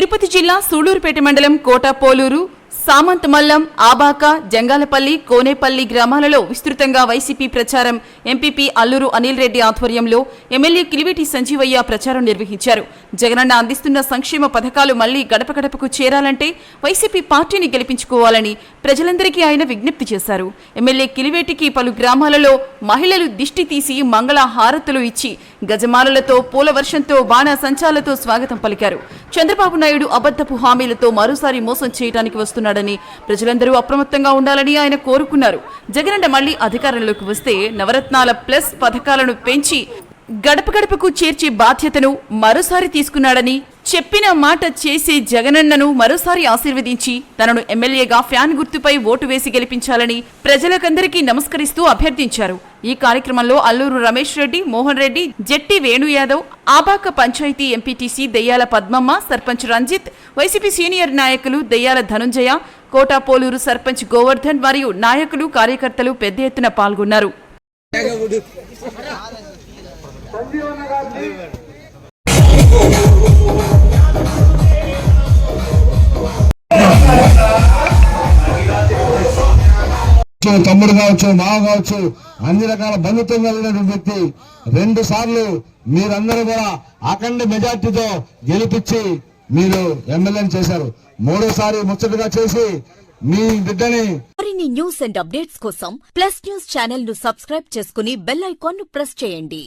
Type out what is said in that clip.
తిరుపతి జిల్లా సూళూరుపేట మండలం కోట పోలూరు సామంత్ మల్లం ఆబాక జంగాలపల్లి కోనేపల్లి గ్రామాలలో విస్తృతంగా వైసీపీ ప్రచారం. ఎంపీపీ అల్లూరు అనిల్ రెడ్డి ఆధ్వర్యంలో ఎమ్మెల్యే కిలివేటి సంజీవయ్య ప్రచారం నిర్వహించారు. జగనన్న అందిస్తున్న సంక్షేమ పథకాలు మళ్ళీ గడప గడపకు చేరాలంటే వైసీపీ పార్టీని గెలిపించుకోవాలని ప్రజలందరికీ ఆయన విజ్ఞప్తి చేశారు. ఎమ్మెల్యే కిలివేటికి పలు గ్రామాలలో మహిళలు దిష్టి తీసి మంగళ హారతులు ఇచ్చి గజమాలలతో పూల వర్షంతో బాణ సంచాలతో స్వాగతం పలికారు. చంద్రబాబు నాయుడు అబద్ధపు హామీలతో మరోసారి మోసం చేయడానికి చేస్తున్నాడని ప్రజలందరూ అప్రమత్తంగా ఉండాలని ఆయన కోరుకున్నారు. జగనన్న మళ్ళీ అధికారంలోకి వస్తే నవరత్నాల ప్లస్ పథకాలను పెంచి గడప గడపకు చేర్చే బాధ్యతను మరోసారి తీసుకున్నాడని చెప్పిన మాట చేసే జగనన్నను మరోసారి ఆశీర్వదించి తనను ఎమ్మెల్యేగా ఫ్యాన్ గుర్తుపై ఓటు వేసి గెలిపించాలని ప్రజలకందరికీ నమస్కరిస్తూ అభ్యర్థించారు. ఈ కార్యక్రమంలో Alluru Ramesh Reddy Mohan Reddy Jetti Venu Yadav Abaka panchayat MPTC Deyyala Padmamma sarpanch Ranjith YCP senior నాయకులు దెయ్యాల ధనుంజయ కోటా పోలూరు సర్పంచ్ గోవర్ధన్ మరియు నాయకులు కార్యకర్తలు పెద్ద ఎత్తున పాల్గొన్నారు. కావచ్చు, తమ్ముడు కావచ్చు మావ కావచ్చు అన్ని రకాల బంధుత్వం కలిగినటువంటి వ్యక్తి రెండు సార్లు మీరందరూ కూడా అఖండ మెజార్టీతో గెలిపించి మీరు ఎమ్మెల్యేని చేశారు. మూడోసారి ముచ్చటగా చేసి మీ బిడ్డని మరిన్ని న్యూస్ అండ్ అప్డేట్స్ కోసం ప్లస్ న్యూస్ ఛానల్ను సబ్స్క్రైబ్ చేసుకుని బెల్ ఐకాన్ను ప్రెస్ చేయండి.